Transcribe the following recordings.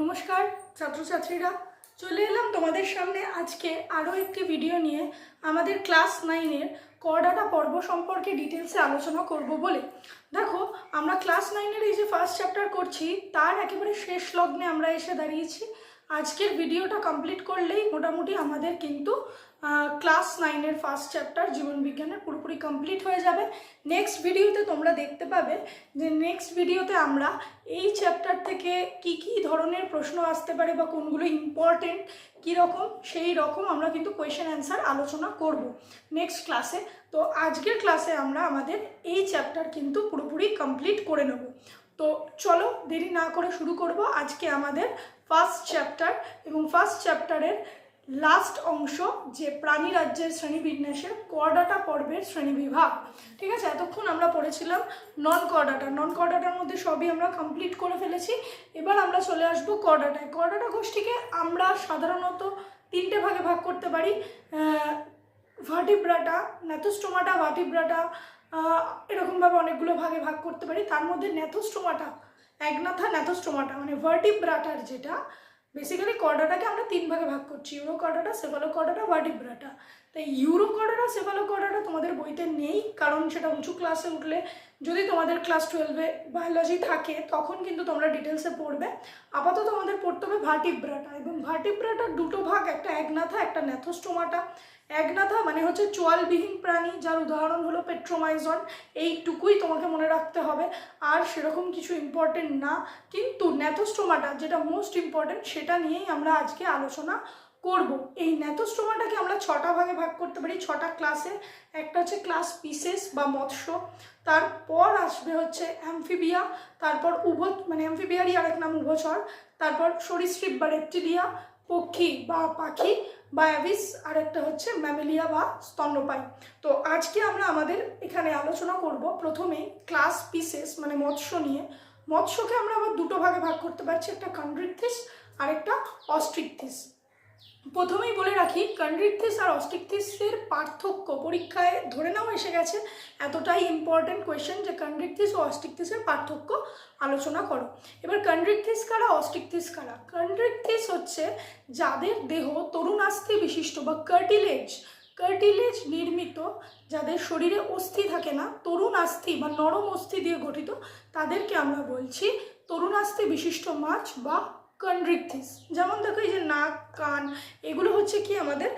নমস্কার, ছাত্রছাত্রীরা। চলে এলাম তোমাদের সামনে আজকে আরও একটি ভিডিও নিয়ে। আমাদের ক্লাস নাইনের করডাটা পর্ব সম্পর্কে ডিটেলসে আলোচনা করব বলে। দেখো, আমরা ক্লাস নাইনের এই যে ফার্স্ট চ্যাপ্টার করছি, তার একেবারে শেষ লগ্নে আমরা এসে দাঁড়িয়েছি। আজকের ভিডিওটা কমপ্লিট করলেই মোটামুটি আমাদের কিন্তু ক্লাস নাইনের ফার্স্ট চ্যাপ্টার জীবনবিজ্ঞানের পুরোপুরি কমপ্লিট হয়ে যাবে। নেক্সট ভিডিওতে তোমরা দেখতে পাবে যে নেক্সট ভিডিওতে আমরা এই চ্যাপ্টার থেকে কি কি ধরনের প্রশ্ন আসতে পারে বা কোনগুলো ইম্পর্টেন্ট কীরকম সেই রকম আমরা কিন্তু কোয়েশ্চেন অ্যান্সার আলোচনা করব নেক্সট ক্লাসে তো আজকের ক্লাসে আমরা আমাদের এই চ্যাপ্টার কিন্তু পুরোপুরি কমপ্লিট করে নেব। তো চলো দেরি না করে শুরু করব আজকে আমাদের ফার্স্ট চ্যাপ্টার এবং ফার্স্ট চ্যাপ্টারের লাস্ট অংশ যে প্রাণী রাজ্যের শ্রেণীবিন্যাসের করডাটা পর্বের শ্রেণীবিভাগ। ঠিক আছে? এতক্ষণ আমরা পড়েছিলাম নন করডাটা নন করডাটার মধ্যে সবই আমরা কমপ্লিট করে ফেলেছি। এবার আমরা চলে আসব করডাটায় করডাটা গোষ্ঠীকে আমরা সাধারণত তিনটে ভাগে ভাগ করতে পারি। ভার্টিব্রাটা ন্যাথোস্টোমাটা ভার্টিব্রাটা এরকমভাবে অনেকগুলো ভাগে ভাগ করতে পারি। তার মধ্যে ন্যাথোস্টোমাটা একনাথা ন্যাথোস্টোমাটা মানে ভার্টিব্রাটার যেটা বেসিক্যালি কডাটাকে আমরা তিন ভাগে ভাগ করছি। Urochordata cephalochordata vertebrata তাই ইউরো কডাটা সেফালো কর্ডাটা তোমাদের বইতে নেই, কারণ সেটা উঁচু ক্লাসে উঠলে যদি তোমাদের ক্লাস টুয়েলভে বায়োলজি থাকে, তখন কিন্তু তোমরা ডিটেলসে পড়বে। আপাতত আমাদের পড়তে হবে ভাটিব্রাটা এবং ভার্টিব্রাটার দুটো ভাগ, একটা একনাথা, একটা ন্যাথোস্টোমাটা একনাথা মানে হচ্ছে চোয়ালবিহীন প্রাণী, যার উদাহরণ হলো পেট্রোমাইজন। এইটুকুই তোমাকে মনে রাখতে হবে। আর সেরকম কিছু ইম্পর্টেন্ট না। কিন্তু ন্যাথোস্টোমাটা যেটা মোস্ট ইম্পর্টেন্ট সেটা নিয়েই আমরা আজকে আলোচনা করব। এই ন্যাথোস্টোমাটাকে আমরা ছটা ভাগে ভাগ করতে পারি। ছটা ক্লাসে একটা হচ্ছে ক্লাস পিসেস বা মৎস্য। তারপর আসবে হচ্ছে অ্যামফিবিয়া তারপর উভ মানে অ্যামফিবিয়ারই আরেক নাম উভচর। তারপর সরীসৃপ বা রেপটিলিয়া পক্ষী বা পাখি। বা অ্যাভিস আর একটা হচ্ছে ম্যামেলিয়া বা স্তন্যপায়ী। তো আজকে আমরা আমাদের এখানে আলোচনা করব প্রথমে ক্লাস পিসেস মানে মৎস্য নিয়ে। মৎস্যকে আমরা আবার দুটো ভাগে ভাগ করতে পারছি, একটা কন্ড্রিকথিস আর একটা অস্ট্রিকথিস প্রথমেই বলে রাখি কন্ড্রিকথিস আর অস্টিকথিসের পার্থক্য পরীক্ষায় ধরে নাও এসে গেছে। এতটাই ইম্পর্ট্যান্ট কোয়েশ্চেন যে কন্ড্রিকথিস ও অস্টিকথিসের পার্থক্য আলোচনা করো। এবার কন্ড্রিকথিস কারা অস্টিকথিস কারা? কন্ড্রিকথিস হচ্ছে যাদের দেহ তরুণাস্থি বিশিষ্ট বা কার্টিলেজ কার্টিলেজ নির্মিত, যাদের শরীরে অস্থি থাকে না তরুণ আস্থি বা নরম অস্থি দিয়ে গঠিত, তাদেরকে আমরা বলছি তরুণাস্থি বিশিষ্ট মাছ বা কন্ড্রিকথিস যেমন দেখো এই যে নাক, কান, এগুলো হচ্ছে কি আমাদের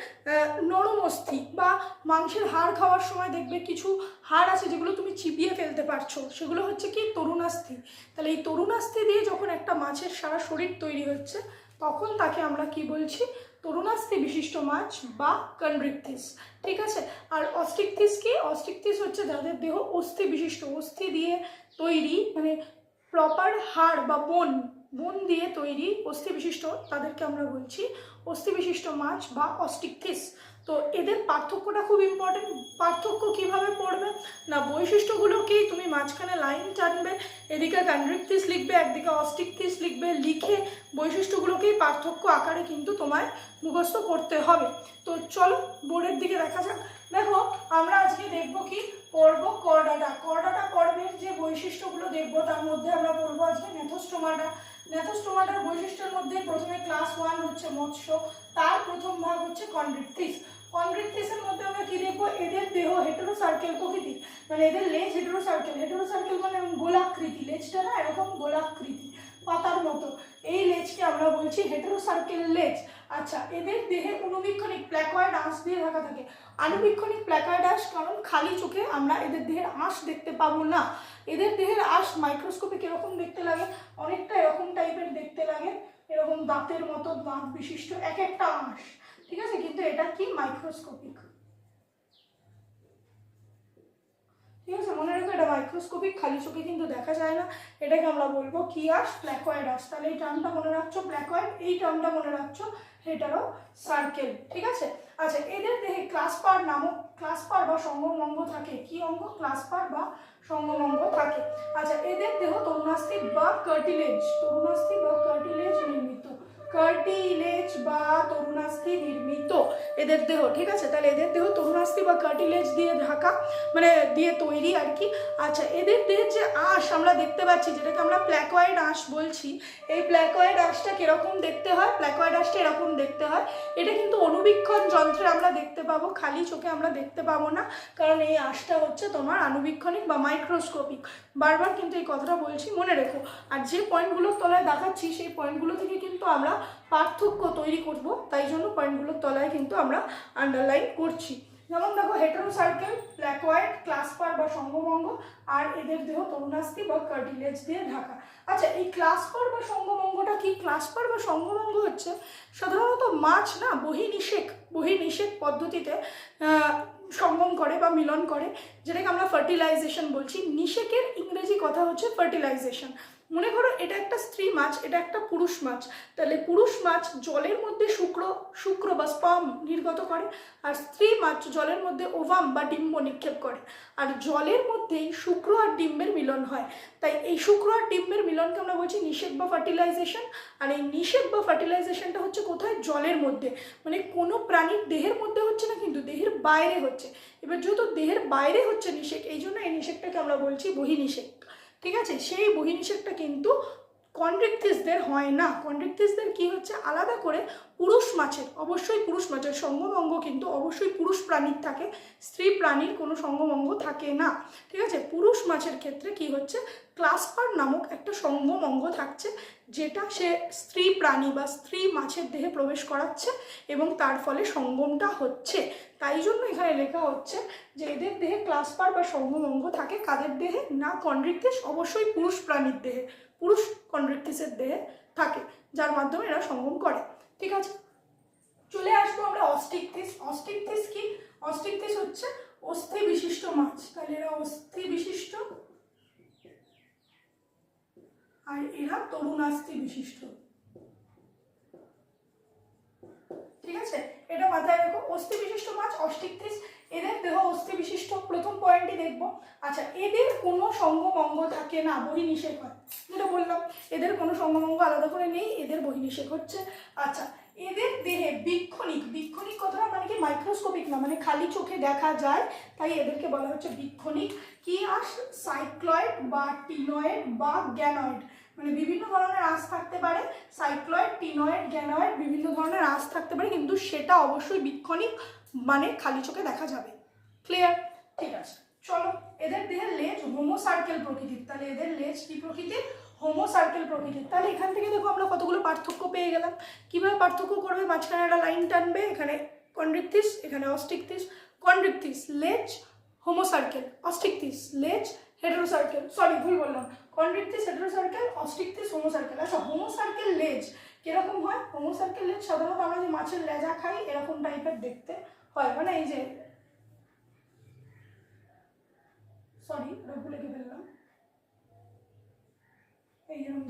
নরম অস্থি বা মাংসের হাড় খাওয়ার সময় দেখবে কিছু হাড় আছে যেগুলো তুমি চিপিয়ে ফেলতে পারছ। সেগুলো হচ্ছে কি তরুণাস্থি। তাহলে এই তরুণাস্থি দিয়ে যখন একটা মাছের সারা শরীর তৈরি হচ্ছে, তখন তাকে আমরা কি বলছি? তরুণাস্থি বিশিষ্ট মাছ বা কন্ড্রিকথিস ঠিক আছে? আর অস্টিকথিস কি? অস্টিকথিস হচ্ছে যাদের দেহ অস্থি বিশিষ্ট, অস্থি দিয়ে তৈরি মানে প্রপার হাড় বা বোন বোন দিয়ে তৈরি অস্থি বিশিষ্ট তাদেরকে আমরা বলছি অস্থি বিশিষ্ট মাছ বা অস্টিকথিস তো এদের পার্থক্যটা খুব ইম্পর্টেন্ট পার্থক্য কীভাবে পড়বে? না বৈশিষ্ট্যগুলোকেই তুমি মাঝখানে লাইন টানবে, এদিকে কন্ড্রিকথিস লিখবে, একদিকে অস্টিকথিস লিখবে, লিখে বৈশিষ্ট্যগুলোকেই পার্থক্য আকারে কিন্তু তোমায় মুখস্থ করতে হবে। তো চলো, বোর্ডের দিকে দেখা যাক। দেখো, আমরা আজকে দেখব কি? পর্ব করডাটা। করডাটা পর্বের যে বৈশিষ্ট্যগুলো দেখব, তার মধ্যে আমরা পড়ব আজকে ন্যাথোস্টোমাটা ন্যাথোস্টোমাটার বৈশিষ্ট্যের মধ্যে প্রথমে ক্লাস ওয়ান হচ্ছে মৎস্য, তার প্রথম ভাগ হচ্ছে কনড্রিকটিস। কন্ড্রিকথিসের মধ্যে আমরা কি দেখব? এদের দেহ হেটেরো সার্কেল প্রকৃতি মানে এদের লেজ হেটেরো সার্কেল হেটেরো সার্কেল মানে গোলাকৃতি, লেজটা না এরকম গোলাকৃতি, পাতার মতো। এই লেজকে আমরা বলছি হেটেরো সার্কেল লেজ। আচ্ছা এদের দেহে অনুবীক্ষণিক প্ল্যাকয়েড আঁশ দিয়ে ঢাকা থাকে। আনুবীক্ষণিক প্ল্যাকয়েড আঁশ কারণ খালি চোখে আমরা এদের দেহের আঁশ দেখতে পাবো না। এদের দেহের আঁশ মাইক্রোস্কোপে কীরকম দেখতে লাগে? অনেকটা এরকম টাইপের দেখতে লাগে। এরকম দাঁতের মতো দাঁত বিশিষ্ট এক একটা আঁশ। ঠিক আছে? কিন্তু এটা কি মাইক্রোস্কোপিক ঠিক আছে? মনে রেখো এটা মাইক্রোস্কোপিক খালি চোখে কিন্তু দেখা যায় না। এটাকে আমরা বলব কি আস প্ল্যাকয়েড আস তাহলে এই টার্মটা মনে রাখছো ব্ল্যাক প্ল্যাকয়েড এই টার্মটা মনে রাখছো হেটারো সার্কেল ঠিক আছে? আচ্ছা এদের দেহে ক্লাস পার নামক ক্লাস পার বা সঙ্গম অঙ্গ থাকে। কি অঙ্গ? ক্লাস পার বা সঙ্গম অঙ্গ থাকে। আচ্ছা এদের দেহ তরুণাস্থি বা কার্টিলেজ তরুণাস্থি বা কার্টিলেজ নির্মিত। কার্টিলেজ বা তরুণাস্থি নির্মিত। এদের দেহ, ঠিক আছে? তাহলে এদের দেহ তরুণাস্থি বা কার্টিলেজ দিয়ে ঢাকা মানে দিয়ে তৈরি আর কি। আচ্ছা এদের দেহের যে আঁশ, আমরা দেখতে পাচ্ছি, যেটাকে আমরা প্ল্যাকয়েড আঁশ বলছি, এই প্ল্যাকয়েড আঁশটা কীরকম দেখতে হয়? প্ল্যাকয়েড আঁশটা এরকম দেখতে হয়। এটা কিন্তু অনুবীক্ষণ যন্ত্রে আমরা দেখতে পাবো, খালি চোখে আমরা দেখতে পাবো না, কারণ এই আঁশটা হচ্ছে তোমার আনুবীক্ষণিক বা মাইক্রোস্কোপিক বারবার কিন্তু এই কথাটা বলছি, মনে রেখো। আর যে পয়েন্টগুলোর তলায় দেখাচ্ছি, সেই পয়েন্টগুলো থেকে কিন্তু আমরা পার্থক্য তৈরি করব, তাই জন্য পয়েন্টগুলোর তলায় কিন্তু আমরা আন্ডারলাইন করছি। যেমন দেখো হেটারো সার্কেল প্ল্যাকয়েড ক্লাসপার বা সঙ্গভঙ্গ, আর এদের দেহ তরুণাস্থি বা কার্টিলেজ দিয়ে ঢাকা। আচ্ছা এই ক্লাসপার বা সঙ্গভঙ্গটা কি? ক্লাসপার বা সঙ্গভঙ্গ হচ্ছে সাধারণত মাছ না, বহিনিষেক বহিনিষেক পদ্ধতিতে সঙ্গম করে বা মিলন করে, যেটাকে আমরা ফার্টিলাইজেশন বলছি। নিষেকের ইংরেজি কথা হচ্ছে ফার্টিলাইজেশন মনে করো এটা একটা স্ত্রী মাছ, এটা একটা পুরুষ মাছ। তাহলে পুরুষ মাছ জলের মধ্যে শুক্র শুক্র বা স্পাম নির্গত করে, আর স্ত্রী মাছ জলের মধ্যে ওভাম বা ডিম্ব নিক্ষেপ করে। আর জলের মধ্যেই শুক্র আর ডিম্বের মিলন হয়। তাই এই শুক্র আর ডিম্বের মিলনকে আমরা বলছি নিষেক বা ফার্টিলাইজেশন। আর এই নিষেক বা ফার্টিলাইজেশনটা হচ্ছে কোথায়? জলের মধ্যে। মানে কোনো প্রাণীর দেহের মধ্যে হচ্ছে না, কিন্তু দেহের বাইরে হচ্ছে। এবার যেহেতু দেহের বাইরে হচ্ছে নিষেক এই জন্য এই নিষেকটাকে আমরা বলছি বহিনিষেক ঠিক আছে? সেই বহিনিষেকটা কিন্তু কন্ড্রিকথিসদের হয় না। কন্ড্রিকথিসদের কি হচ্ছে? আলাদা করে পুরুষ মাছের, অবশ্যই পুরুষ মাছের সঙ্গমঙ্গ কিন্তু অবশ্যই পুরুষ প্রাণীর থাকে, স্ত্রী প্রাণীর কোনো সঙ্গমঙ্গ থাকে না। ঠিক আছে? পুরুষ মাছের ক্ষেত্রে কি হচ্ছে? ক্লাসপার নামক একটা সঙ্গমঙ্গ থাকছে যেটা সে স্ত্রী প্রাণী বা স্ত্রী মাছের দেহে প্রবেশ করাচ্ছে এবং তার ফলে সঙ্গমটা হচ্ছে। তাই জন্য এখানে লেখা হচ্ছে যে এদের দেহে ক্লাসপার বা সঙ্গম অঙ্গ থাকে, কাদের দেহে? না কন্ড্রিকথিস অবশ্যই পুরুষ প্রাণীর দেহে, পুরুষ কন্ড্রিকথিসের দেহে থাকে, যার মাধ্যমে এরা সঙ্গম করে। ঠিক আছে? চলে আসব আমরা অস্টিকথিস অস্টিকথিস কি? অস্টিকথিস হচ্ছে অস্থি বিশিষ্ট মাছ। তাহলে এরা অস্থি বিশিষ্ট আর এরা তরুণাস্থি বিশিষ্ট। ঠিক আছে? এটা মাথায় রেখো। অস্থি বিশিষ্ট মাছ, অষ্টিক এদের দেহ অস্থি বিশিষ্ট। প্রথম পয়েন্টই দেখব। আচ্ছা এদের কোনো সঙ্গমঙ্গ থাকে না, বহিনিষেক হয়। যেটা বললাম, এদের কোনো সঙ্গমঙ্গ আলাদা করে নেই, এদের বহিনিষেক হচ্ছে। আচ্ছা এদের দেহে বীক্ষণিক বীক্ষণিক কথাটা মানে কি মাইক্রোস্কোপিক না মানে খালি চোখে দেখা যায়, তাই এদেরকে বলা হচ্ছে বীক্ষণিক। কি আস? সাইক্লয়েড বা টিনয়েড বা গ্যানয়েড। মানে বিভিন্ন ধরনের আঁশ থাকতে পারে সাইক্লয়েড টিনয়েড, গ্যানয়েড, বিভিন্ন ধরনের আঁশ থাকতে পারে, কিন্তু সেটা অবশ্যই বীক্ষণিক মানে খালি চোখে দেখা যাবে। ক্লিয়ার ঠিক আছে। চলো, এদের দেহের লেজ হোমো সার্কেল প্রকৃতির। তাহলে এদের লেজ কি প্রকৃতির? হোমো সার্কেল প্রকৃতির। তাহলে এখান থেকে দেখো আমরা কতগুলো পার্থক্য পেয়ে গেলাম। কীভাবে পার্থক্য করবে? মাঝখানে একটা লাইন টানবে, এখানে কন্ড্রিকথিস এখানে অস্টিকতিস কন্ড্রিকথিস লেজ হোমো সার্কেল অস্টিকথিস লেজ হেটেরো সার্কেল সরি ভুল বললাম। Chondrichthyes heterocercal Osteichthyes homocercal আচ্ছা হোমো সার্কেল লেজ কীরকম হয়? হোমো সার্কেল লেজ সাধারণত আমরা যে মাছের লেজা খাই, এরকম টাইপের দেখতে হয়। মানে এই যে সরি ভুলে গিয়ে ফেললাম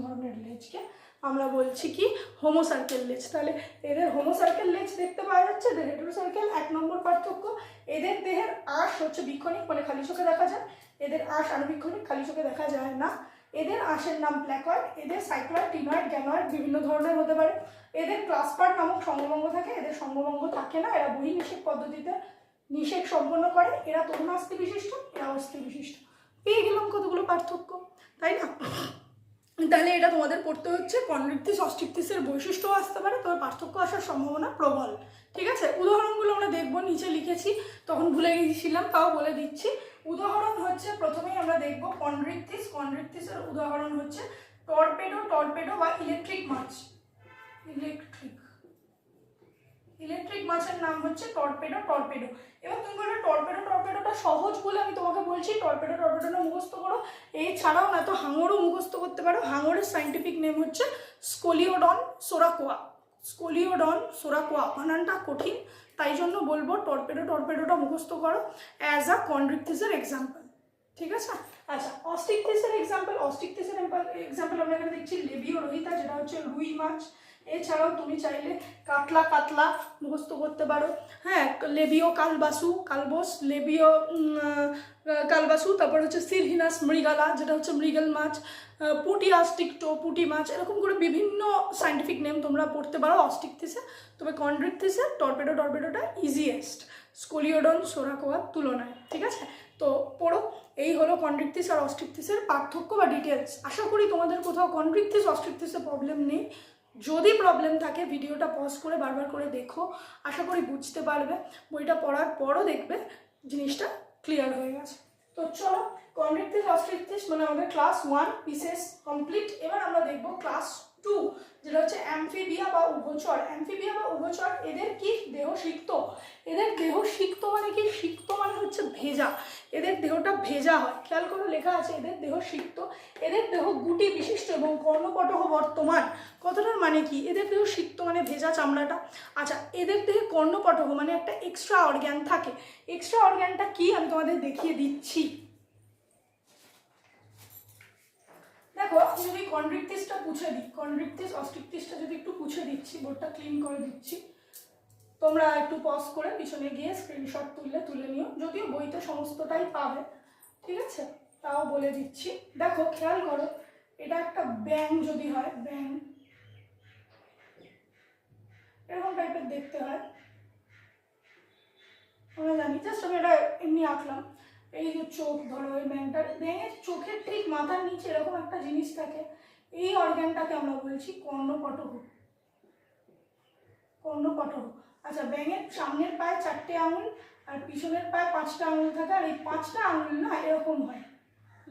ধরনের লেজকে আমরা বলছি কি হোমো সার্কেল লেজ তাহলে এদের হোমো সার্কেল লেজ দেখতে পাওয়া যাচ্ছে, এদের হেটেরো সার্কেল এক নম্বর পার্থক্য। এদের দেহের আঁশ হচ্ছে বীক্ষণিক মানে খালি চোখে দেখা যায়। এদের আঁশ আনুবীক্ষণিক খালি চোখে দেখা যায় না। এদের আঁশের নাম প্ল্যাকয়েড এদের সাইক্লয়েড টিনয়েড গ্যানয়েড বিভিন্ন ধরনের হতে পারে। এদের ক্লাসপার নামক সঙ্গভঙ্গ থাকে, এদের সঙ্গভঙ্গ থাকে না। এরা বহিনিষেক পদ্ধতিতে নিষেক সম্পন্ন করে। এরা তরুণাস্থি বিশিষ্ট এরা অস্থি বিশিষ্ট পেয়ে গেলাম কতগুলো পার্থক্য, তাই না? তাহলে এটা তোমাদের পড়তে হচ্ছে কনভিক্টিস অষ্টিত্তিসের বৈশিষ্ট্য আসতে পারে তবে পার্থক্য আসার সম্ভাবনা প্রবল। ঠিক আছে? উদাহরণগুলো আমরা দেখব, নিচে লিখেছি, তখন ভুলে গিয়েছিলাম, তাও বলে দিচ্ছি। উদাহরণ হচ্ছে, প্রথমেই আমরা দেখব কনৃত্তিস কনৃত্তিসের উদাহরণ হচ্ছে, টর্পেডো টর্পেডো বা ইলেকট্রিক মাছ ইলেকট্রিক ইলেকট্রিক মাছের নাম হচ্ছে টর্পেডো টর্পেডো এবার তুমি বলবে টর্পেডো টর্পেডোটা সহজ বলে আমি তোমাকে বলছি। টর্পেডো টর্পেডোটা মুখস্থ করো। এছাড়াও না তো হাঙরও মুখস্থ করতে পারো। হাঙরের সাইন্টিফিক নেম হচ্ছে স্কোলিওডন সোরাকোয়া স্কোলিওডন সোরাকোয়া বানানটা কঠিন, তাই জন্য বলব টর্পেডো টর্পেডোটা মুখস্থ করো অ্যাজ আ কন্ড্রিকথিসের এক্সাম্পল ঠিক আছে? আচ্ছা অস্টিকথিসের এক্সাম্পল অস্টিকথিসের এক্সাম্পল আমরা এখানে দেখছি লেবিও রোহিতা, যেটা হচ্ছে রুই মাছ। এছাড়াও তুমি চাইলে কাতলা কাতলা মুখস্থ করতে পারো। হ্যাঁ লেবিও কালবাসু, কালবোস লেবিও কালবাসু, তারপর হচ্ছে সিরহিনাস মৃগালা, যেটা হচ্ছে মৃগেল মাছ পুটি আস্টিকটো পুটি মাছ, এরকম করে বিভিন্ন সাইন্টিফিক নেম তোমরা পড়তে পারো, অস্টিক অস্টিকথিসে তবে কন্ড্রিকথিসে টর্পেডো টর্পেডোটা ইজিয়েস্ট স্কোলিওডন সোরাকোয়ার তুলনায়, ঠিক আছে? তো পড়ো, এই হলো কন্ড্রিকথিস আর অস্ট্রিকথিসের পার্থক্য বা ডিটেলস আশা করি তোমাদের কোথাও কন্ড্রিকথিস অস্ট্রিকথিসে প্রবলেম নেই। যদি প্রবলেম থাকে, ভিডিওটা পজ করে বারবার করে দেখো। আশা করি বুঝতে পারবে। বইটা পড়ার পরও দেখবে জিনিসটা ক্লিয়ার হয়ে গেছে। তো চলো কমপ্লিট কন্ড্রিকথিস অস্ট্রিকথিস মানে আমাদের ক্লাস ওয়ান পিসেস কমপ্লিট এবার আমরা দেখব ক্লাস টু যেটা হচ্ছে অ্যামফিবিয়া বা উভচর। অ্যামফিবিয়া বা উভচর, এদের কি দেহ সিক্ত? এদের দেহ সিক্ত মানে কি? সিক্ত মানে হচ্ছে ভেজা। এদের দেহটা ভেজা হয়। খেয়াল করো, লেখা আছে, এদের দেহ সিক্ত। এদের দেহ গুটি বিশিষ্ট এবং কর্ণপটহ বর্তমান। কথাটার মানে কি? এদের দেহ সিক্ত মানে ভেজা চামড়াটা। আচ্ছা এদের দেহে কর্ণপটহ মানে একটা এক্সট্রা অর্গ্যান থাকে। এক্সট্রা অর্গ্যানটা কি? আমি তোমাদের দেখিয়ে দিচ্ছি। দেখো যদি কন্ড্রিকটিসটা পুছে দিই কন্ড্রিকটিস অস্ট্রিকটিসটা যদি একটু পুছে দিচ্ছি বোর্ডটা ক্লিন করে দিচ্ছি, তোমরা একটু পজ করে পিছনে গিয়ে স্ক্রিনশট তুললে, তুলে নিও, যদিও বইতে সমস্তটাই পাবে, ঠিক আছে? তাও বলে দিচ্ছি। দেখো, খেয়াল করো, এটা একটা ব্যাং যদি হয় ব্যাং এরকম টাইপের দেখতে হয়। আমরা জানি জাস্ট আমি এটা এমনি আঁকলাম। এই যে চোখ, ধরো ওই ব্যাংটা ব্যাঙের চোখের ঠিক মাথার নিচে এরকম একটা জিনিস থাকে। এই অর্গ্যানটাকে আমরা বলছি কর্ণপটহ কর্ণপটহ আচ্ছা ব্যাঙের সামনের পায়ে চারটে আঙুল আর পিছনের পায়ে পাঁচটা আঙুল থাকে, আর এই পাঁচটা আঙুল না এরকম হয়।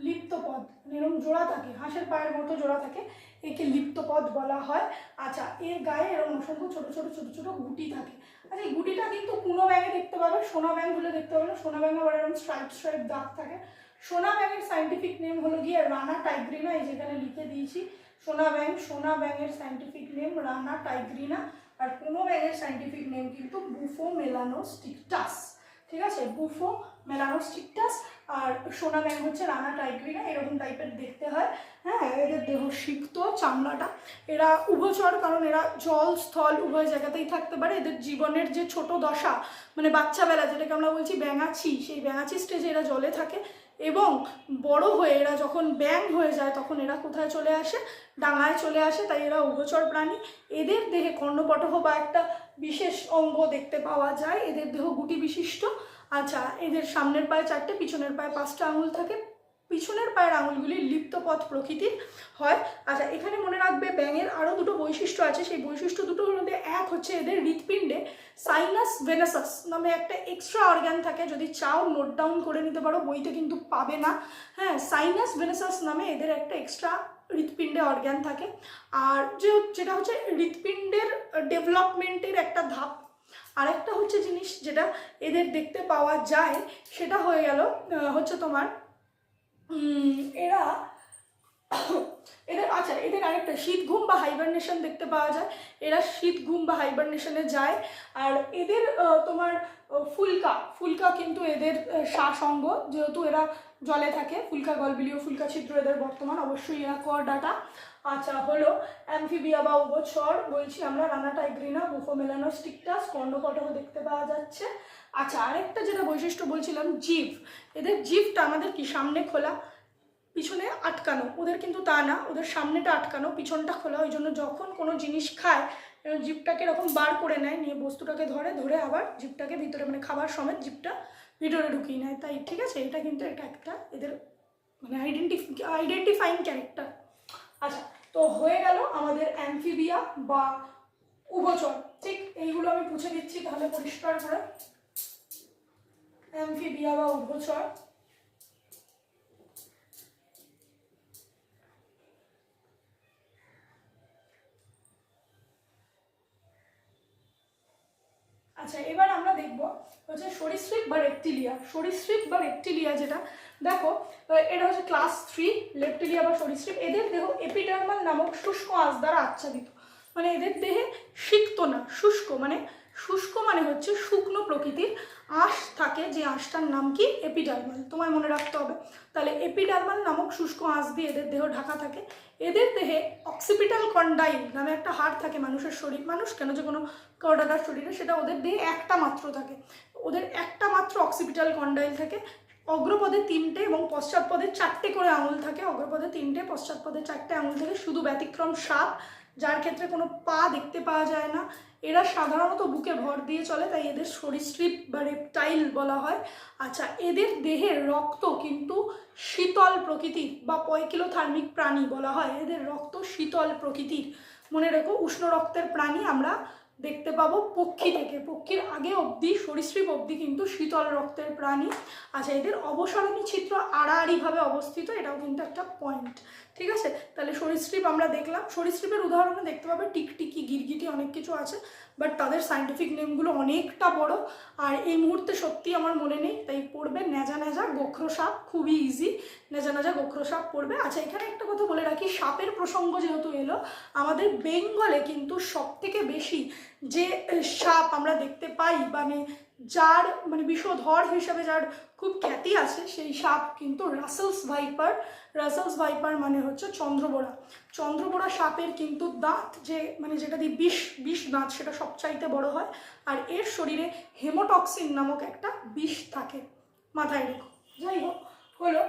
লিপ্ত পদ মানে এরকম জোড়া থাকে, হাঁসের পায়ের মতো জোড়া থাকে, একে লিপ্ত পদ বলা হয়। আচ্ছা এর গায়ে এরকম অসংখ্য ছোট ছোট ছোট ছোট গুটি থাকে। আচ্ছা এই গুটিটা কিন্তু কোনো ব্যাঙে দেখতে পাবে, সোনা ব্যাঙগুলো দেখতে পাবে। সোনা ব্যাঙে আবার এরকম স্ট্রাইপ স্ট্রাইপ দাগ থাকে। সোনা ব্যাঙের সাইন্টিফিক নেম হলো গিয়ে রানা টাইগ্রিনা, এই যেখানে লিখে দিয়েছি। সোনা ব্যাঙ, সোনা ব্যাঙের সাইন্টিফিক নেম রানা টাইগ্রিনা। আর কোনো ব্যাঙের সাইন্টিফিক নেম কিন্তু বুফো মেলানোস্টিকটাস ঠিক আছে? বুফো মেলানোস্টিকটাস আর সোনা ব্যাঙ হচ্ছে রানা টাইগ্রিনা, এরকম টাইপের দেখতে হয়। হ্যাঁ এদের দেহ সিক্ত, চামড়াটা। এরা উভচর, কারণ এরা জল, স্থল উভয় জায়গাতেই থাকতে পারে। এদের জীবনের যে ছোট দশা মানে বাচ্চাবেলা যেটাকে আমরা বলছি ব্যাঙাচি সেই ব্যাঙাচি স্টেজে এরা জলে থাকে এবং বড় হয়ে এরা যখন ব্যাং হয়ে যায়, তখন এরা কোথায় চলে আসে? ডাঙায় চলে আসে, তাই এরা উভচর প্রাণী। এদের দেহে কর্ণপটহ বা একটা বিশেষ অঙ্গ দেখতে পাওয়া যায়। এদের দেহ গুটি বিশিষ্ট। আচ্ছা এদের সামনের পায়ে চারটে, পিছনের পায়ে পাঁচটা আঙুল থাকে। পিছনের পায়ের আঙুলগুলি লিপ্তপথ প্রকৃতির হয়। আচ্ছা এখানে মনে রাখবে ব্যাঙের আরও দুটো বৈশিষ্ট্য আছে। সেই বৈশিষ্ট্য দুটোর মধ্যে এক হচ্ছে এদের হৃৎপিণ্ডে সাইনাস ভেনাসাস নামে একটা এক্সট্রা অর্গ্যান থাকে। যদি চাও নোট ডাউন করে নিতে পারো, বইতে কিন্তু পাবে না। হ্যাঁ সাইনাস ভেনাসাস নামে এদের একটা এক্সট্রা হৃৎপিণ্ডে অর্গ্যান থাকে। আর যে যেটা হচ্ছে হৃৎপিণ্ডের ডেভেলপমেন্টের একটা ধাপ। আরেকটা হচ্ছে জিনিস যেটা এদের দেখতে পাওয়া যায়, সেটা হয়ে গেল হচ্ছে তোমার এরা এদের আচ্ছা এদের আরেকটা, শীত ঘুম বা হাইবারনেশন দেখতে পাওয়া যায়। এরা শীত ঘুম বা হাইবারনেশনে যায়। আর এদের তোমার ফুলকা ফুলকা কিন্তু এদের অঙ্গ যেহেতু এরা জলে থাকে, ফুলকা গলবিলীয় ফুলকা ছিদ্র এদের বর্তমান, অবশ্যই এরা কর ডাটা আচ্ছা হলো অ্যামফিবিয়া বা উভচর, বলছি আমরা, রানা টাইগ্রিনা বুফো বুফোমেলানোস্টিকটাস কর্ণপটহ দেখতে পাওয়া যাচ্ছে। আচ্ছা আরেকটা যেটা বৈশিষ্ট্য বলছিলাম জিভ এদের জিভটা আমাদের কি সামনে খোলা? পিছনে আটকানো। ওদের কিন্তু তা না, ওদের সামনেটা আটকানো, পিছনটা খোলা। ওই জন্য যখন কোনো জিনিস খায় জিভটাকে এরকম বার করে নেয়, নিয়ে বস্তুটাকে ধরে ধরে আবার জিভটাকে ভিতরে মানে খাবার সমেত জিপটা ভিতরে ঢুকিয়ে নেয়। তাই ঠিক আছে? এটা কিন্তু এটা একটা এদের মানে আইডেন্টি আইডেন্টিফাইং ক্যারেক্টার আচ্ছা তো হয়ে গেল আমাদের অ্যামফিবিয়া বা উভচর। ঠিক এইগুলো আমি পুছে দিচ্ছি তাহলে পরিষ্কার করে। অ্যামফিবিয়া বা উভচর। আচ্ছা এবার আমরা দেখব হচ্ছে সরীসৃপ বা রেপ্টিলিয়া সরীসৃপ বা রেপ্টিলিয়া যেটা, দেখো এটা হচ্ছে ক্লাস থ্রি লেপটিলিয়া বা সরীসৃপ। এদের দেহ এপিডার্মাল নামক শুষ্ক আঁশ দ্বারা আচ্ছাদিত। মানে এদের দেহে সিক্ত না, শুষ্ক মানে শুষ্ক মানে হচ্ছে শুকনো প্রকৃতির আঁশ থাকে, যে আঁশটার নাম কি? এপিডার্মাল তোমায় মনে রাখতে হবে। তাহলে এপিডার্মাল নামক শুষ্ক আঁশ দিয়ে এদের দেহ ঢাকা থাকে। এদের দেহে অক্সিপিটাল কন্ডাইল নামে একটা হাড় থাকে মানুষের শরীর। মানুষ কেন যে কোনো কর্ডাটার শরীরে সেটা ওদের দেহে একটা মাত্র থাকে। ওদের একটা মাত্র অক্সিপিটাল কন্ডাইল থাকে। অগ্রপদে তিনটে এবং পশ্চাৎপদে চারটে করে আঙুল থাকে। অগ্রপদে তিনটে, পশ্চাৎপদে চারটে আঙুল থাকে শুধু ব্যতিক্রম সাপ। যার ক্ষেত্রে কোনো পা দেখতে পাওয়া যায় না। এরা সাধারণত বুকে ভর দিয়ে চলে, তাই এদের সরীসৃপ বা রেপটাইল বলা হয়। আচ্ছা এদের দেহের রক্ত কিন্তু শীতল প্রকৃতির বা পয়কিলোথার্মিক প্রাণী বলা হয়। এদের রক্ত শীতল প্রকৃতির। মনে রেখো, উষ্ণ রক্তের প্রাণী আমরা দেখতে পাবো পক্ষী থেকে। পক্ষীর আগে অবধি সরীসৃপ অবধি কিন্তু শীতল রক্তের প্রাণী। আচ্ছা এদের অবসরণী চিত্র আড়াআড়িভাবে অবস্থিত, এটাও কিন্তু একটা পয়েন্ট ঠিক আছে? তাহলে সরীসৃপ আমরা দেখলাম। সরীসৃপের উদাহরণে দেখতে পাবে টিকটিকি, গিরগিটি অনেক কিছু আছে বাট তাদের সাইন্টিফিক নেমগুলো অনেকটা বড়। আর এই মুহূর্তে সত্যি আমার মনে নেই, তাই পড়বে ন্যাজা ন্যাজা গোখরো সাপ, খুবই ইজি ন্যাজা ন্যাজা গোখরো সাপ পড়বে। আচ্ছা এখানে একটা কথা বলে রাখি, সাপের প্রসঙ্গ যেহেতু এলো, আমাদের বেঙ্গলে কিন্তু সব থেকে বেশি যে সাপ আমরা দেখতে পাই মানে যার মানে বিষধর হিসেবে যার খুব খ্যাতি আছে, সেই সাপ কিন্তু রাসেলস ভাইপার। রাসেলস ভাইপার মানে হচ্ছে চন্দ্রবোড়া চন্দ্রবোড়া সাপের কিন্তু দাঁত যে মানে যেটা দিয়ে বিষ বিষ দাঁত, সেটা সবচাইতে বড় হয়। আর এর শরীরে হেমোটক্সিন নামক একটা বিষ থাকে। মাথায় রেখো। যাই হোক, হলো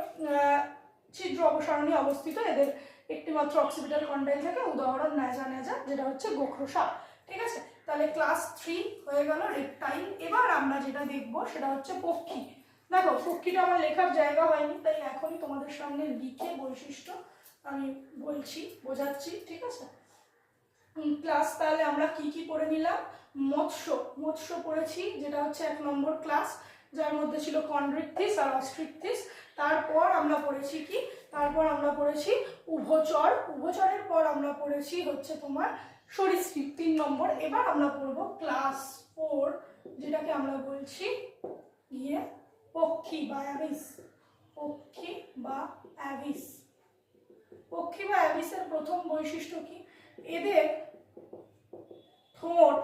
ছিদ্র অপসারণী অবস্থিত এদের একটিমাত্র অক্সিপিটাল কন্ডাইল থাকে উদাহরণ ন্যাজা ন্যাজা, যেটা হচ্ছে গোখরো সাপ। ঠিক আছে? তাহলে ক্লাস থ্রি হয়ে গেল রেপটাইল এবার আমরা যেটা দেখব সেটা হচ্ছে পক্ষী। দেখো, পক্ষীটা আমার লেখার জায়গা হয়নি, তাই এখনই তোমাদের সামনে লিখে বৈশিষ্ট্য আমি বলছি, বোঝাচ্ছি, ঠিক আছে? ক্লাস তাহলে আমরা কি কি পড়ে নিলাম? মৎস্য। মৎস্য পড়েছি, যেটা হচ্ছে এক নম্বর ক্লাস যার মধ্যে ছিল কন্ড্রিকথিস আর অস্ট্রিকথিস তারপর আমরা পড়েছি কি? তারপর আমরা পড়েছি উভচর। উভচরের পর আমরা পড়েছি হচ্ছে তোমার সরীসৃপ, তিন নম্বর। এবার আমরা পড়ব ক্লাস ফোর, যেটাকে আমরা বলছি গিয়ে পক্ষী বা অ্যাভিস। পক্ষী বা অ্যাভিস। পক্ষী বা অ্যাভিসের প্রথম বৈশিষ্ট্য কি? এদের ঠোঁট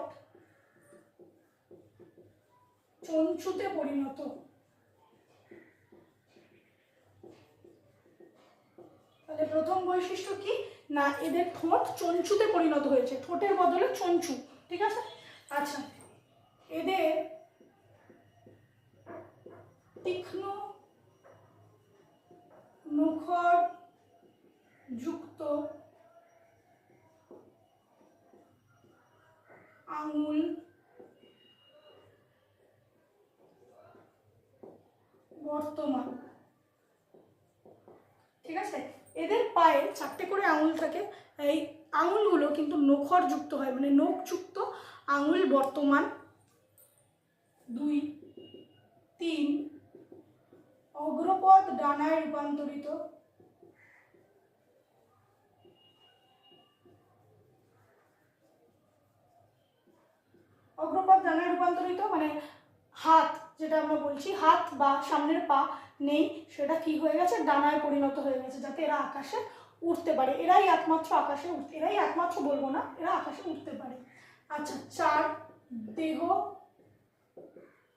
চঞ্চুতে পরিণত। তাহলে প্রথম বৈশিষ্ট্য কি? না, এদের ঠোঁট চঞ্চুতে পরিণত হয়েছে। ঠোঁটের বদলে চঞ্চু, ঠিক আছে? আচ্ছা এদের তীক্ষ্ণ মুখর যুক্ত আঙুল বর্তমান ঠিক আছে এদের পায়ে চারটে করে আঙুল থাকে। এই আঙুলগুলো কিন্তু নখর যুক্ত হয় মানে নখযুক্ত আঙুল বর্তমান। দুই, তিন অগ্রপদ ডানায় রূপান্তরিত। অগ্রপদ ডানায় রূপান্তরিত মানে হাত, যেটা আমরা বলছি, হাত বা সামনের পা নেই, সেটা কি হয়ে গেছে? ডানায় পরিণত হয়ে গেছে, যাতে এরা আকাশে উঠতে পারে। এরাই একমাত্র আকাশে উঠতে এরাই একমাত্র বলব না, এরা আকাশে উঠতে পারে। আচ্ছা চার, দেহ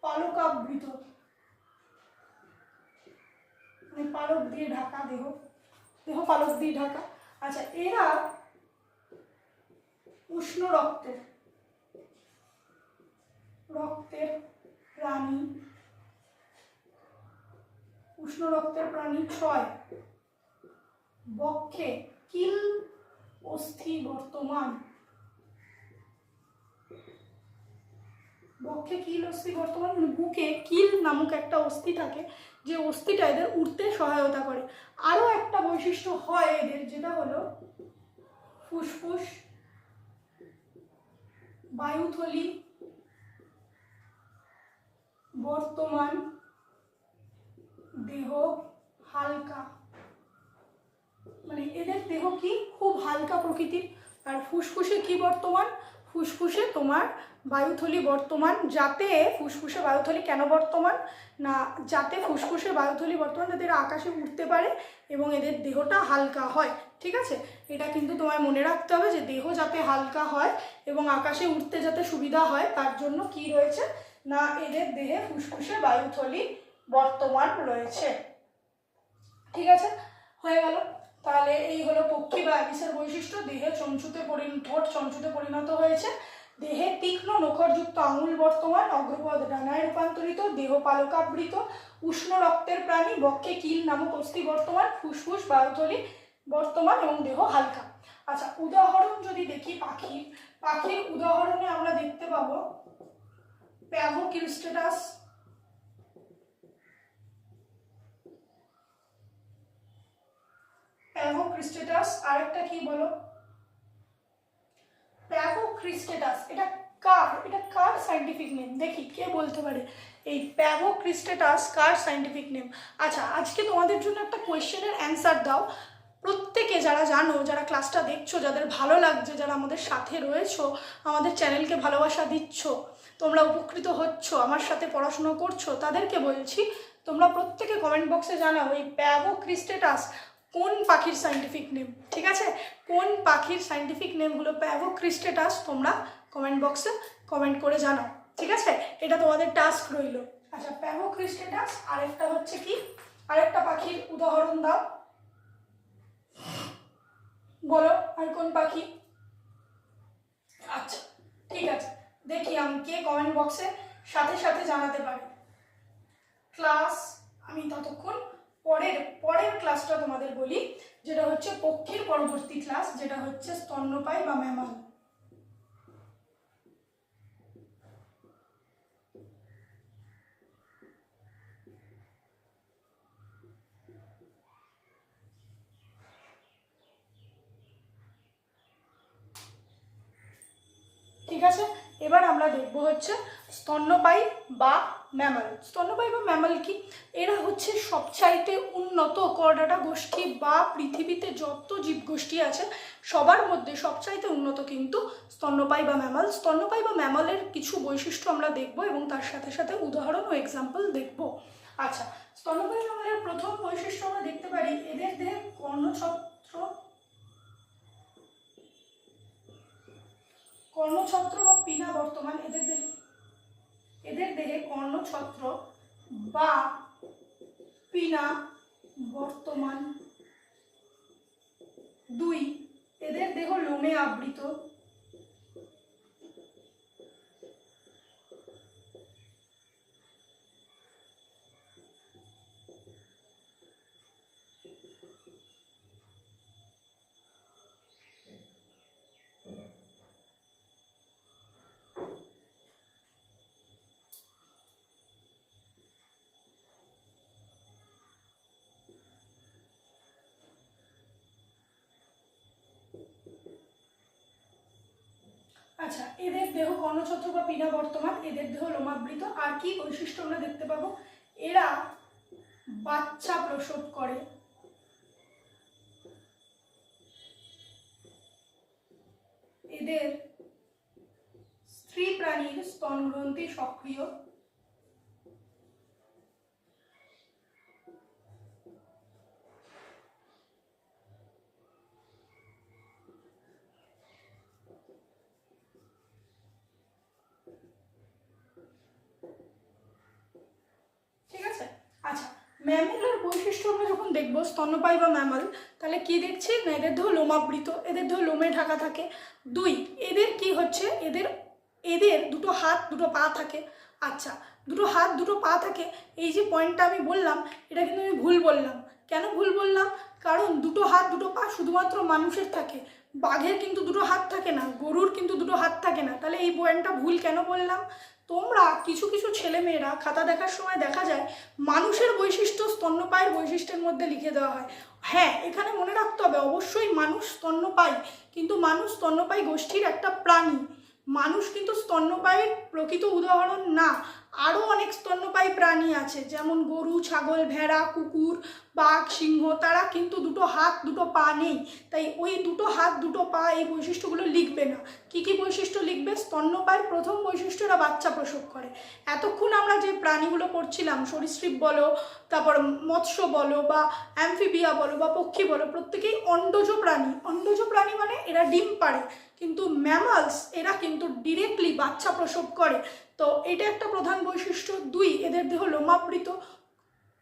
পালকাবৃত। মানে পালক দিয়ে ঢাকা দেহ দেহ পালক দিয়ে ঢাকা। আচ্ছা এরা উষ্ণ রক্তের রক্তের প্রাণী উষ্ণ রক্তের প্রাণী ছয়। বক্ষে কিল অস্থি বর্তমান। বক্ষে কিল অস্থি বর্তমান মানে বুকে কিল নামক একটা অস্থি থাকে, যে অস্থিটা এদের উঠতে সহায়তা করে। আরও একটা বৈশিষ্ট্য হয় এদের, যেটা হলো ফুসফুস, বায়ুথলি, বর্তমান হালকা। মানে এদের দেহ কি? খুব হালকা প্রকৃতির। আর ফুসফুসে কি বর্তমান? ফুসফুসে তোমার বায়ুথলি বর্তমান। যাতে ফুসফুসে বায়ুথলি কেন বর্তমান? না, যাতে ফুসফুসে বায়ুথলি বর্তমান, যাতে এরা আকাশে উঠতে পারে এবং এদের দেহটা হালকা হয়, ঠিক আছে? এটা কিন্তু তোমায় মনে রাখতে হবে যে দেহ যাতে হালকা হয় এবং আকাশে উঠতে যাতে সুবিধা হয়, তার জন্য কি রয়েছে? না, এদের দেহে ফুসফুসে বায়ুথলি বর্তমান রয়েছে। ঠিক আছে? হয়ে গেল। তাহলে এই হলো পক্ষী বা অ্যাবিসের বৈশিষ্ট্য। দেহে চঞ্চুতে পরিণত ঠোঁট চঞ্চুতে পরিণত হয়েছে। দেহে তীক্ষ্ণ নখরযুক্ত আঙুল বর্তমান অগ্রপদ ডানায় রূপান্তরিত, দেহ পালকাবৃত, উষ্ণ রক্তের প্রাণী, বক্ষে কিল নামক অস্থি বর্তমান, ফুসফুস বায়ুথলি বর্তমান এবং দেহ হালকা। আচ্ছা উদাহরণ যদি দেখি পাখির পাখির উদাহরণে আমরা দেখতে পাবো প্যাভোকিলস্টেটাস প্যাভোক্রিস্টেটাস, আরেকটা কি বলো? প্যাভোক্রিস্টেটাস, এটা কার এটা কার সাইন্টিফিক নেম দেখি, কে বলতে পারে? এই প্যাভোক্রিস্টেটাস কার সাইন্টিফিক নেম আচ্ছা আজকে তোমাদের জন্য একটা কোয়েশ্চেনের অ্যান্সার দাও। প্রত্যেকে যারা জানো, যারা ক্লাসটা দেখছ, যাদের ভালো লাগছে, যারা আমাদের সাথে রয়েছো, আমাদের চ্যানেলকে ভালোবাসা দিচ্ছ, তোমরা উপকৃত হচ্ছ, আমার সাথে পড়াশুনো করছ, তাদেরকে বলছি, তোমরা প্রত্যেকে কমেন্ট বক্সে জানাও, এই প্যাভোক্রিস্টেটাস কোন পাখির সাইন্টিফিক নেম ঠিক আছে? কোন পাখির সাইন্টিফিক নেম হলো প্যাভোক্রিস্টেটাস তোমরা কমেন্ট বক্সে কমেন্ট করে জানাও। ঠিক আছে? এটা তোমাদের টাস্ক রইল। আচ্ছা প্যাভোক্রিস্টেটাস আরেকটা হচ্ছে কি? আরেকটা পাখির উদাহরণ দাও। বলো, আর কোন পাখি? আচ্ছা ঠিক আছে। দেখি আমি কে কমেন্ট বক্সে সাথে সাথে জানাতে পারি। ক্লাস আমি ততক্ষণ পরের পরের ক্লাসটা তোমাদের বলি, যেটা হচ্ছে পক্ষীর পরবর্তী ক্লাস যেটা হচ্ছে স্তন্যপায়ী বা ম্যামাল ঠিক আছে? এবার আমরা দেখব হচ্ছে স্তন্যপায়ী বা ম্যামাল স্তন্যপায়ী বা ম্যামাল কি? এরা হচ্ছে সবচাইতে উন্নত করডাটা গোষ্ঠী বা পৃথিবীতে যত জীবগোষ্ঠী আছে, সবার মধ্যে সবচাইতে উন্নত কিন্তু স্তন্যপায়ী বা ম্যামাল স্তন্যপায়ী বা ম্যামালের কিছু বৈশিষ্ট্য আমরা দেখব এবং তার সাথে সাথে উদাহরণ ও এক্সাম্পল দেখব। আচ্ছা স্তন্যপায়ী ম্যামালের প্রথম বৈশিষ্ট্য আমরা দেখতে পারি, এদের দেহে কর্ণছত্র কর্ণছত্র বা পিনা বর্তমান এদের দেহে এদের দেহে কর্ণছত্র বা পিনা বর্তমান। দুই এদের দেহ লোমে আবৃত। আচ্ছা এদের দেহ কর্ণছত্র বা পিনা বর্তমান, এদের দেহ লোমাবৃত, আর কি বৈশিষ্ট্য আমরা দেখতে পাবো? এরা বাচ্চা প্রসব করে। এদের স্ত্রী প্রাণীর স্তন গ্রন্থি সক্রিয় ঠিক আছে আচ্ছা ম্যামেলের বৈশিষ্ট্য আমরা যখন দেখব, স্তন্যপায়ী বা ম্যামাল, তাহলে কি দেখছি? না, এদের দেহ লোমাবৃত এদের দেহ লোমে ঢাকা থাকে। দুই, এদের কি হচ্ছে? এদের এদের দুটো হাত, দুটো পা থাকে। আচ্ছা দুটো হাত, দুটো পা থাকে, এই যে পয়েন্টটা আমি বললাম, এটা কিন্তু আমি ভুল বললাম। কেন ভুল বললাম? কারণ দুটো হাত, দুটো পা শুধুমাত্র মানুষের থাকে। বাঘের কিন্তু দুটো হাত থাকে না, গরুর কিন্তু দুটো হাত থাকে না। তাহলে এই পয়েন্টটা ভুল কেন বললাম? তোমরা কিছু কিছু ছেলেমেয়েরা খাতা দেখার সময় দেখা যায় মানুষের বৈশিষ্ট্য স্তন্যপায়ের বৈশিষ্ট্যের মধ্যে লিখে দেওয়া হয়। হ্যাঁ এখানে মনে রাখতে হবে, অবশ্যই মানুষ স্তন্যপায়ী, কিন্তু মানুষ স্তন্যপায়ী গোষ্ঠীর একটা প্রাণী। মানুষ কিন্তু স্তন্যপায়ীর প্রকৃত উদাহরণ না। আরও অনেক স্তন্যপায়ী প্রাণী আছে, যেমন গরু, ছাগল, ভেড়া, কুকুর বাঘ, সিংহ, তারা কিন্তু দুটো হাত, দুটো পা নেই। তাই ওই দুটো হাত, দুটো পা এই বৈশিষ্ট্যগুলো লিখবে না। কি কি বৈশিষ্ট্য লিখবে? স্তন্যপায়ের প্রথম বৈশিষ্ট্যরা বাচ্চা প্রসব করে। এতক্ষণ আমরা যে প্রাণীগুলো পড়ছিলাম, সরীসৃপ বলো, তারপর মৎস্য বলো বা অ্যামফিবিয়া বলো বা পক্ষী বলো, প্রত্যেকেই অন্ডজ প্রাণী। অন্ডজ প্রাণী মানে এরা ডিম পাড়ে, কিন্তু ম্যামালস এরা কিন্তু ডিরেক্টলি বাচ্চা প্রসব করে। তো এটা একটা প্রধান বৈশিষ্ট্য। দুই, এদের দেহ লোমাবৃত।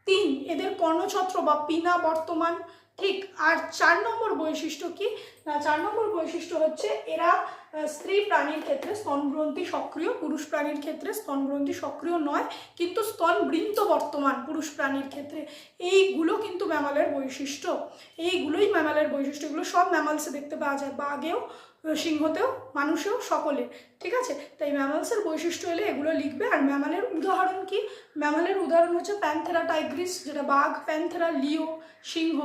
তিন এদের কর্ণছত্র বা পিনা বর্তমান ঠিক আর চার নম্বর বৈশিষ্ট্য কি? না, চার নম্বর বৈশিষ্ট্য হচ্ছে এরা স্ত্রী প্রাণীর ক্ষেত্রে স্তনগ্রন্থি সক্রিয়, পুরুষ প্রাণীর ক্ষেত্রে স্তনগ্রন্থি সক্রিয় নয়, কিন্তু স্তন বৃন্ত বর্তমান পুরুষ প্রাণীর ক্ষেত্রে। এইগুলো কিন্তু ম্যামালের বৈশিষ্ট্য। এইগুলোই ম্যামালের বৈশিষ্ট্য। এগুলো সব ম্যামালসে দেখতে পাওয়া যায়। বাঘেও সিংহতেও, মানুষেও সকলে ঠিক আছে? তাই ম্যামালসের বৈশিষ্ট্য এলে এগুলো লিখবে। আর ম্যামালের উদাহরণ কি? ম্যামালের উদাহরণ হচ্ছে প্যান্থেরা টাইগ্রিস, যেটা বাঘ, প্যান্থেরা লিও সিংহ,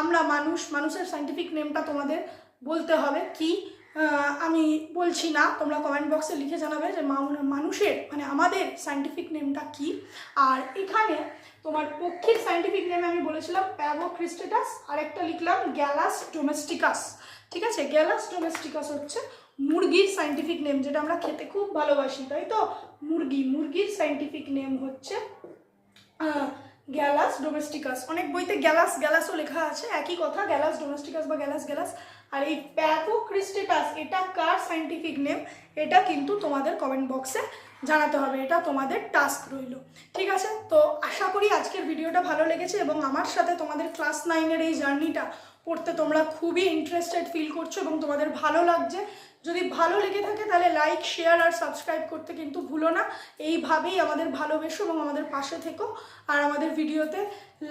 আমরা মানুষ, মানুষের সাইন্টিফিক নেমটা তোমাদের বলতে হবে। কি? আমি বলছি না, তোমরা কমেন্ট বক্সে লিখে জানাবে যে মানুষের মানে আমাদের সাইন্টিফিক নেমটা কি? আর এখানে তোমার পক্ষীর সাইন্টিফিক নেমে আমি বলেছিলাম প্যাভোক্রিস্টেটাস আর একটা লিখলাম গ্যালাস ডোমেস্টিকাস ঠিক আছে? গ্যালাস ডোমেস্টিকাস হচ্ছে মুরগির সাইন্টিফিক নেম যেটা আমরা খেতে খুব ভালোবাসি, তাই তো? মুরগি, মুরগির সাইন্টিফিক নেম হচ্ছে গ্যালাস ডোমেস্টিকাস। অনেক বইতে গ্যালাস, গ্যালাসও লেখা আছে, একই কথা, গ্যালাস ডোমেস্টিকাস বা গ্যালাস গ্যালাস। আর এই প্যাথোক্রিস্টেটাস এটা কার সাইন্টিফিক নেম এটা কিন্তু তোমাদের কমেন্ট বক্সে জানাতে হবে। এটা তোমাদের টাস্ক রইল। ঠিক আছে? তো আশা করি আজকের ভিডিওটা ভালো লেগেছে এবং আমার সাথে তোমাদের ক্লাস নাইনের এই জার্নিটা পড়তে তোমরা খুবই ইন্টারেস্টেড ফিল করছ এবং তোমাদের ভালো লাগছে। যদি ভালো লেগে থাকে তাহলে লাইক শেয়ার আর সাবস্ক্রাইব করতে কিন্তু ভুলো না। এইভাবেই আমাদের ভালোবেসো এবং আমাদের পাশে থেকো। আর আমাদের ভিডিওতে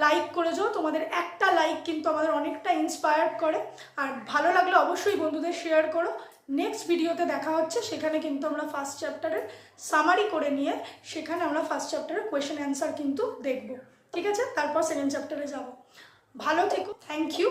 লাইক করে যাও। তোমাদের একটা লাইক কিন্তু আমাদের অনেকটা ইন্সপায়ার করে। আর ভালো লাগলে অবশ্যই বন্ধুদের শেয়ার করো। নেক্সট ভিডিওতে দেখা হচ্ছে। সেখানে কিন্তু আমরা ফার্স্ট চ্যাপ্টারের সামারি করে নিয়ে সেখানে আমরা ফার্স্ট চ্যাপ্টারের কোয়েশ্চেন অ্যান্সার কিন্তু দেখব। ঠিক আছে? তারপর সেকেন্ড চ্যাপ্টারে যাব। ভালো থেকো। Thank you